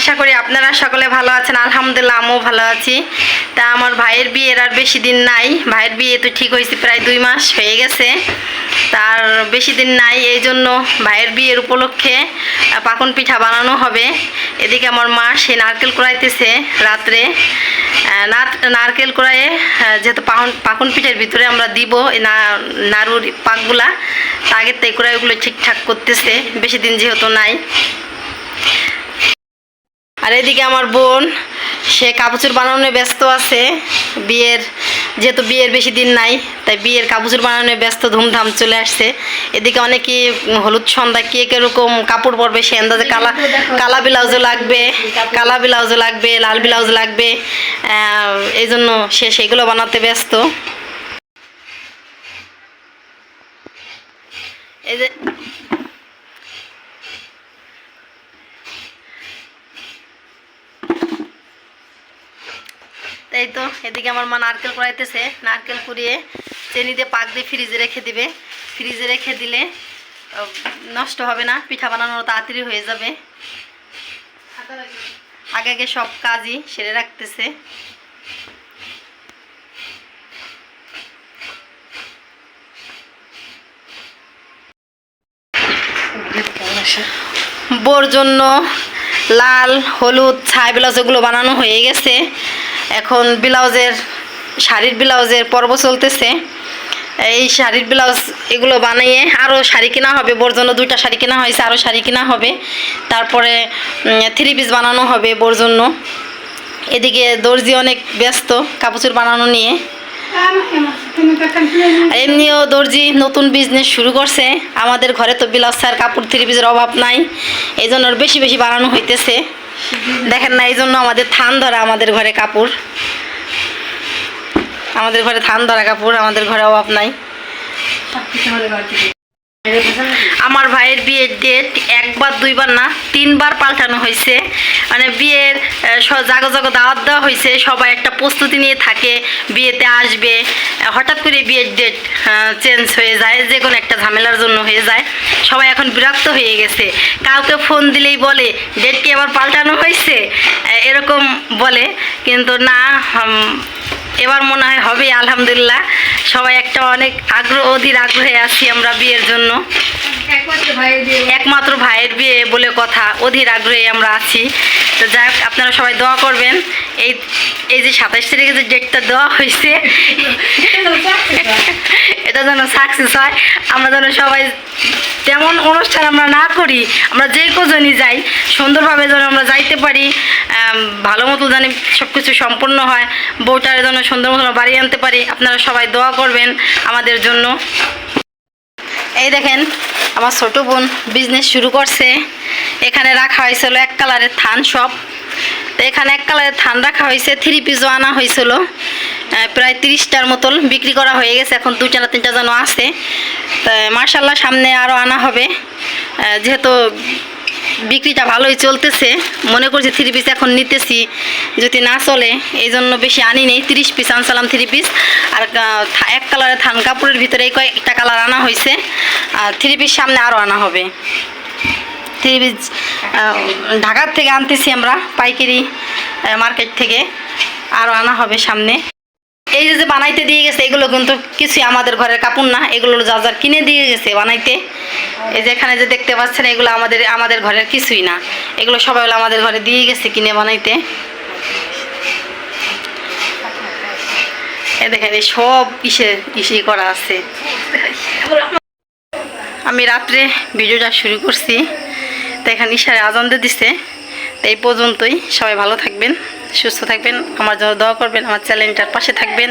আশা করি আপনারা সকলে ভালো আছেন। আলহামদুলিল্লাহ, আমিও ভালো আছি। তা আমার ভাইয়ের বিয়ের আর বেশি দিন নাই। ভাইয়ের বিয়ে তো ঠিক হয়েছে প্রায় দুই মাস হয়ে গেছে। তার বেশি দিন নাই, এই জন্য ভাইয়ের বিয়ের উপলক্ষে পাকন পিঠা বানানো হবে। এদিকে আমার মা, সে নারকেল কুড়াইতেছে রাত্রে। নারকেল কুড়াইয়ে যেহেতু পাকন পাকন পিঠার ভিতরে আমরা দিব না- নাড়ুর পাকগুলা আগের তাই কুড়াই ওগুলো ঠিকঠাক করতেছে। বেশি দিন যেহেতু নাই। আর এদিকে আমার বোন সে কাপড় বানানোয় ব্যস্ত আছে। বিয়ের যেহেতু বিয়ের বেশি দিন নাই তাই বিয়ের কাপড় বানানোয় ব্যস্ত ধুমধাম চলে আসছে। এদিকে অনেকে হলুদ সন্ধ্যা কে কীরকম কাপড় পরবে সে আন্দাজে কালা কালা ব্লাউজও লাগবে কালা ব্লাউজও লাগবে লাল ব্লাউজ লাগবে এই জন্য সে সেগুলো বানাতে ব্যস্ত। এই যে তাই তো, এদিকে আমার মা নারকেল কুড়াইতেছে। নারকেল কুড়িয়ে চিনি দিয়ে পাক দিয়ে ফ্রিজে রেখে দিবে। ফ্রিজে রেখে দিলে নষ্ট হবে না, পিঠা বানানো তাড়াতাড়ি হয়ে যাবে। আগে আগে সব কাজই সেরে রাখতেছে। বোর জন্য লাল, হলুদ, ছাই ব্লাউজ এগুলো বানানো হয়ে গেছে। এখন ব্লাউজের, শাড়ির ব্লাউজের পর্ব চলতেছে। এই শাড়ির ব্লাউজ এগুলো বানিয়ে আরও শাড়ি কেনা হবে, বোর জন্য দুইটা শাড়ি কেনা হয়েছে আরও শাড়ি কেনা হবে। তারপরে থ্রি পিস বানানো হবে বোর জন্য। এদিকে দর্জি অনেক ব্যস্ত কাপড় বানানো নিয়ে। এমনিও দর্জি নতুন বিজনেস শুরু করছে। আমাদের ঘরে তো বিলাস স্যার কাপড় থ্রি পিসের অভাব নাই। এই জন্য বেশি বেশি বানানো হইতেছে। দেখেন না এই জন্য আমাদের থান ধরা আমাদের ঘরে কাপড়। আমাদের ঘরে থান ধরা কাপড়, আমাদের ঘরে অভাব নাই। আমার ভাইয়ের বিয়ের ডেট একবার, দুইবার না, তিনবার পাল্টানো হয়েছে। মানে বিয়ের জাগো জাগো দাওয়াত দেওয়া হয়েছে। সবাই একটা প্রস্তুতি নিয়ে থাকে, বিয়েতে আসবে। হঠাৎ করে বিয়ের ডেট চেঞ্জ হয়ে যায়, যে কোনো একটা ঝামেলার জন্য হয়ে যায়। সবাই এখন বিরক্ত হয়ে গেছে। কাউকে ফোন দিলেই বলে ডেট কি আবার পাল্টানো হয়েছে? এরকম বলে। কিন্তু না এবার মনে হয় হবে, আলহামদুলিল্লাহ। সবাই একটা অনেক আগ্রহ, অধীর আগ্রহে আছি আমরা বিয়ের জন্য। একমাত্র ভাইয়ের বিয়ে বলে কথা, অধীর আগ্রহে আমরা আছি। তো যাই আপনারা সবাই দোয়া করবেন। এই এই যে সাতাশ তারিখে যে ডেটটা দেওয়া হয়েছে, এটা যেন সাকসেস হয়। আমরা যেন সবাই তেমন অনুষ্ঠান আমরা না করি, আমরা যে কজনই যাই, সুন্দরভাবে যেন আমরা যাইতে পারি ভালো মতো যেন সব কিছু সম্পূর্ণ হয়, বউটার যেন সুন্দর মতো বাড়ি আনতে পারি, আপনারা সবাই দোয়া করবেন আমাদের জন্য। এই দেখেন, আমার ছোট বোন বিজনেস শুরু করছে। এখানে রাখা হয়েছিল এক কালারের থান সব তো এখানে এক কালারের থান রাখা হয়েছে, থ্রি পিসও আনা হয়েছিল। প্রায় তিরিশটার মতন বিক্রি করা হয়ে গেছে, এখন দুইটা না তিনটা যেন আছে। তা মার্শাল্লাহ সামনে আরও আনা হবে। যেহেতু বিক্রিটা ভালোই চলতেছে, মনে করছি থ্রি পিস এখন নিতেছি, যদি না চলে এই জন্য বেশি আনি নেই। তিরিশ পিস আনসালাম থ্রি পিস। আর এক কালারের থান কাপড়ের ভিতরে কয়েকটা কালার আনা হয়েছে। আর থ্রি পিস সামনে আরও আনা হবে। ঢাকার থেকে আনতেছি আমরা পাইকারি মার্কেট থেকে। আরও আনা হবে সামনে। এই যে বানাইতে দিয়ে গেছে, এগুলো কিন্তু কিছুই আমাদের ঘরের কাপড় না। এগুলো যা যা কিনে দিয়ে গেছে বানাইতে। এই যে এখানে যে দেখতে পাচ্ছেন, এগুলো আমাদের আমাদের ঘরের কিছুই না। এগুলো সবাই হলো আমাদের ঘরে দিয়ে গেছে কিনে বানাইতে। এ দেখেন, এই সব ইসে ইসে করা আছে। আমি রাত্রে ভিডিওটা শুরু করছি। তো এখানে ইশারে আজান দিয়ে দিছে। তো এই পর্যন্তই। সবাই ভালো থাকবেন, সুস্থ থাকবেন, আমার জন্য দোয়া করবেন, আমার চ্যালেঞ্জটার পাশে থাকবেন।